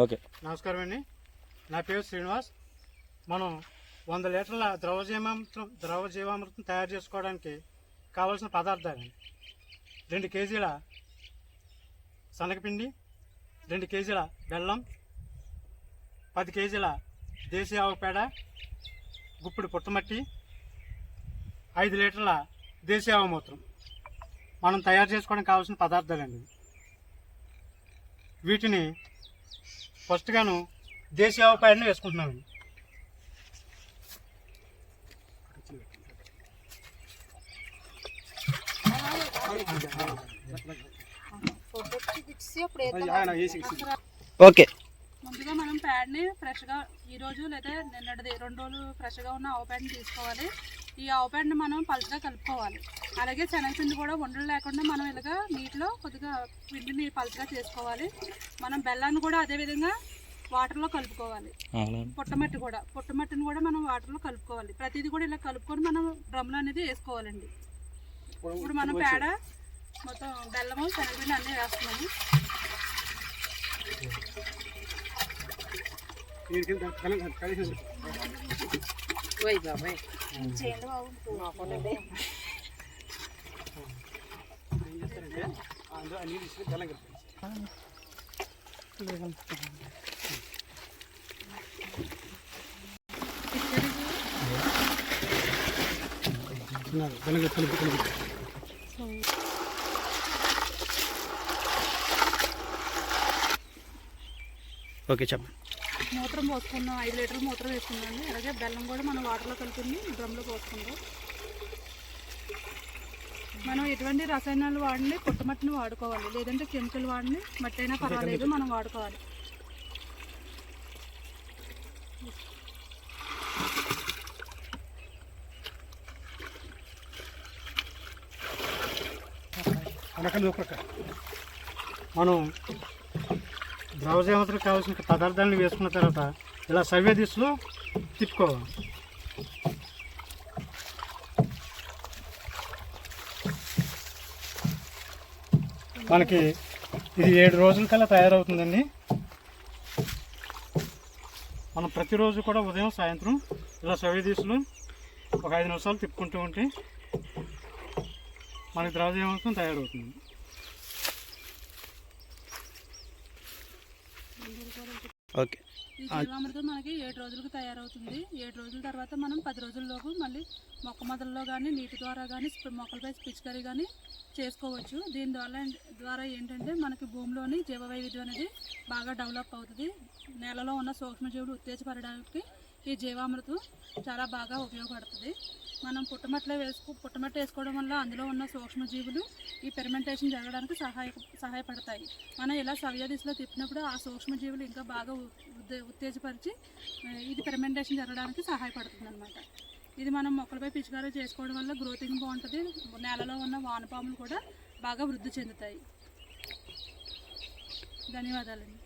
Okay. నమస్కారం అండి నా పేరు శ్రీనివాస్. మనం వంద లీటర్ల ద్రవ జీవామృతం ద్రవ జీవామృతం తయారు చేసుకోవడానికి కావాల్సిన పదార్థాలు రెండు కేజీల శనగపిండి రెండు కేజీల బెల్లం పది కేజీల దేశీ ఆవు పేడ గుప్పుడు పుట్టమట్టి ఐదు లీటర్ల దేశీయ ఆవు మూత్రం. మనం తయారు చేసుకోవడానికి కావాల్సిన పదార్థాలండి. వీటిని ఫస్ట్గాను దేశీయ ఆవు పేడను వేసుకుంటున్నామండి. ఓకే. ముందుగా మనం ప్యాడ్ని ఫ్రెష్గా ఈ రోజు లేదా నిన్నటిది రెండు రోజులు ఫ్రెష్గా ఉన్న ఆవు ప్యాడ్ని తీసుకోవాలి. ఈ ఆవు ప్యాడ్ని మనం పలుచగా కలుపుకోవాలి. అలాగే శనగపిండి కూడా ఉండలు లేకుండా మనం ఇలాగా నీటిలో కొద్దిగా పిండిని పలుచగా చేసుకోవాలి. మనం బెల్లాన్ని కూడా అదే విధంగా వాటర్లో కలుపుకోవాలి. పుట్టమట్టి కూడా. పుట్టమట్టిని కూడా మనం వాటర్లో కలుపుకోవాలి. ప్రతిదీ కూడా ఇలా కలుపుకొని మనం డ్రమ్లో అనేది వేసుకోవాలండి. ఇప్పుడు మనం పేడ మొత్తం బెల్లము శనగపిండి అన్నీ వేస్తున్నాము. ช่วยแบบไหมเชนหรือเปล่าตัวคนเด้งอันนี้ดิฉันกำลังกันเรื่องต่างนั่นกำลังกันกำลังกันโอเคชับ మూత్రం పోసుకున్నాం ఐదు లీటర్ల మూత్రం వేసుకున్నాం అలాగే బెల్లం కూడా మనం వాటర్లో కలుపుకుని డ్రమ్లో పోసుకుందాం. మనం ఎటువంటి రసాయనాలు వాడిని పుట్టమట్టిని వాడుకోవాలి. లేదంటే కెమికల్ వాడిని మట్టి అయినా పర్వాలేదు మనం వాడుకోవాలి. మనం ద్రవజీవంతులకు కావాల్సిన పదార్థాలను వేసుకున్న తర్వాత ఇలా సవ్య దిశలో తిప్పుకోవాలి. మనకి ఇది ఏడు రోజుల కల్లా తయారవుతుందండి. మనం ప్రతిరోజు కూడా ఉదయం సాయంత్రం ఇలా సవ్య ఒక ఐదు నిమిషాలు తిప్పుకుంటూ ఉంటే మనకి ద్రవజీవంతం తయారవుతుంది. ఓకే. ఈ జీవామృతం మనకి ఏడు రోజులకు తయారవుతుంది. ఏడు రోజుల తర్వాత మనం పది రోజుల్లోపు మళ్ళీ మొక్క మొదల్లో కానీ నీటి ద్వారా కానీ మొక్కలపై పిచికరీ కానీ చేసుకోవచ్చు. దీని ద్వారా ద్వారా ఏంటంటే మనకి భూమిలోని జీవ వైవిధ్యం అనేది బాగా డెవలప్ అవుతుంది. నేలలో ఉన్న సూక్ష్మజీవులు ఉత్తేజపడడానికి ఈ జీవామృతం చాలా బాగా ఉపయోగపడుతుంది. మనం పుట్టమట్ల వేసుకో పుట్టమట్ట వేసుకోవడం వల్ల అందులో ఉన్న సూక్ష్మజీవులు ఈ పెర్మెంటేషన్ జరగడానికి సహాయ సహాయపడతాయి. మనం ఇలా సవ్య దిశలో తిప్పినప్పుడు ఆ సూక్ష్మజీవులు ఇంకా బాగా ఉద్దే- ఉత్తేజపరిచి ఇది పెర్మెంటేషన్ జరగడానికి సహాయపడుతుంది అనమాట ఇది మనం మొక్కలపై పిచికారీ చేసుకోవడం వల్ల గ్రోతింగ్ బాగుంటుంది. నేలలో ఉన్న వానపాములు కూడా బాగా వృద్ధి చెందుతాయి. ధన్యవాదాలండి.